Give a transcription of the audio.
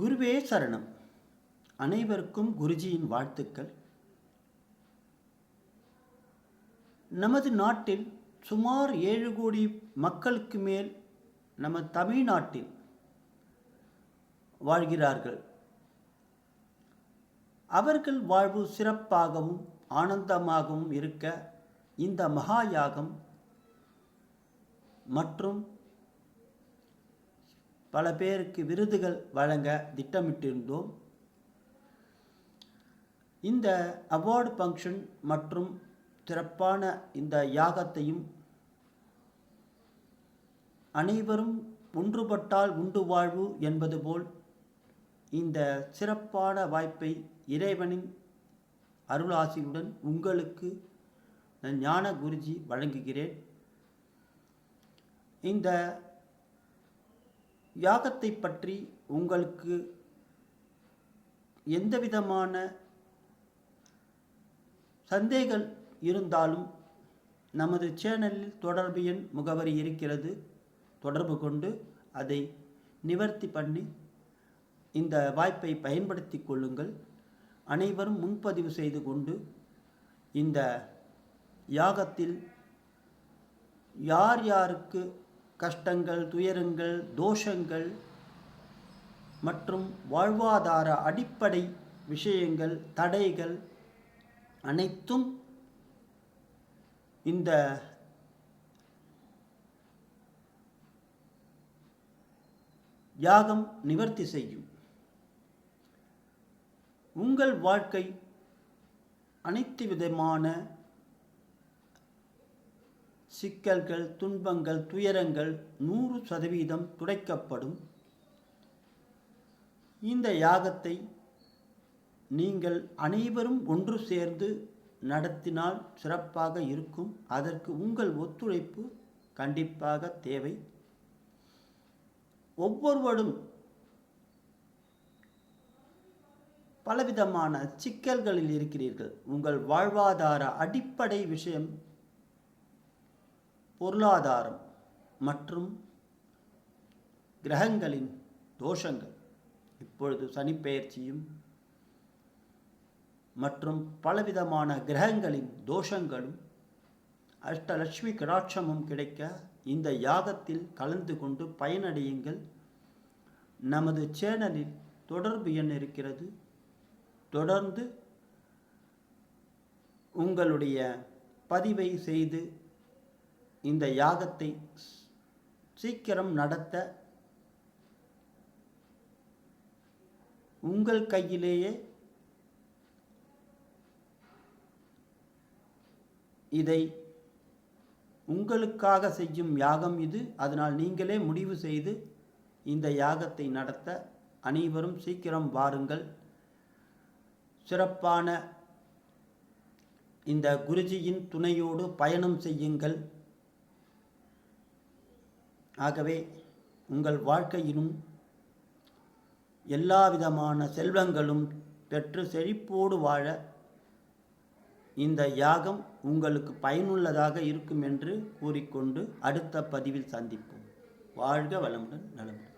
குருவே சரணம். அனைவருக்கும் குருஜியின் வாழ்த்துக்கள். நமது நாட்டில் சுமார் ஏழு கோடி மக்களுக்கு மேல் நம்ம தமிழ்நாட்டில் வாழ்கிறார்கள். அவர்கள் வாழ்வு சிறப்பாகவும் ஆனந்தமாகவும் இருக்க இந்த மகா யாகம் மற்றும் பல பேருக்கு விருதுகள் வழங்க திட்டமிட்டிருந்தோம். இந்த அவார்டு ஃபங்க்ஷன் மற்றும் சிறப்பான இந்த யாகத்தையும் அனைவரும் ஒன்றுபட்டால் உண்டு வாழ்வு என்பது போல் இந்த சிறப்பான வாய்ப்பை இறைவனின் அருளாசியுடன் உங்களுக்கு ஞான குருஜி வழங்குகிறேன். இந்த யாகத்தை பற்றி உங்களுக்கு எந்த விதமான சந்தேகம் இருந்தாலும் நமது சேனலில் தொடர்பு எண் முகவரி இருக்கிறது. தொடர்பு கொண்டு அதை நிவர்த்தி பண்ணி இந்த வாய்ப்பை பயன்படுத்தி கொள்ளுங்கள். அனைவரும் முன்பதிவு செய்து கொண்டு இந்த யாகத்தில் யார் யாருக்கு கஷ்டங்கள் துயரங்கள் தோஷங்கள் மற்றும் வாழ்வாதார அடிப்படை விஷயங்கள் தடைகள் அனைத்தும் இந்த யாகம் நிவர்த்தி செய்யும். உங்கள் வாழ்க்கை அனைத்து விதமான சிக்கல்கள் துன்பங்கள் துயரங்கள் நூறு சதவீதம் துடைக்கப்படும். இந்த யாகத்தை நீங்கள் அனைவரும் ஒன்று சேர்ந்து நடத்தினால் சிறப்பாக இருக்கும். அதற்கு உங்கள் ஒத்துழைப்பு கண்டிப்பாக தேவை. ஒவ்வொருவரும் பலவிதமான சிக்கல்களில் இருக்கிறீர்கள். உங்கள் வாழ்வாதார அடிப்படை விஷயம் பொருளாதாரம் மற்றும் கிரகங்களின் தோஷங்கள். இப்பொழுது சனிப்பெயர்ச்சியும் மற்றும் பலவிதமான கிரகங்களின் தோஷங்களும் அஷ்டலட்சுமி கடாட்சமும் கிடைக்க இந்த யாகத்தில் கலந்து கொண்டு பயனடையுங்கள். நமது சேனலில் தொடர்பு எண் இருக்கிறது தொடர்ந்து உங்களுடைய பதிவை செய்து இந்த யாகத்தை சீக்கிரம் நடத்த உங்கள் கையிலேயே இதை உங்களுக்காக செய்யும் யாகம் இது. அதனால் நீங்களே முடிவு செய்து இந்த யாகத்தை நடத்த அனைவரும் சீக்கிரம் வாருங்கள். சிறப்பான இந்த குருஜியின் துணையோடு பயணம் செய்யுங்கள். ஆகவே உங்கள் வாழ்க்கையிலும் எல்லா விதமான செல்வங்களும் பெற்று செழிப்போடு வாழ இந்த யாகம் உங்களுக்கு பயனுள்ளதாக இருக்கும் என்று கூறிக்கொண்டு அடுத்த பதிவில் சந்திப்போம். வாழ்க வளமுடன் நலமுடன்.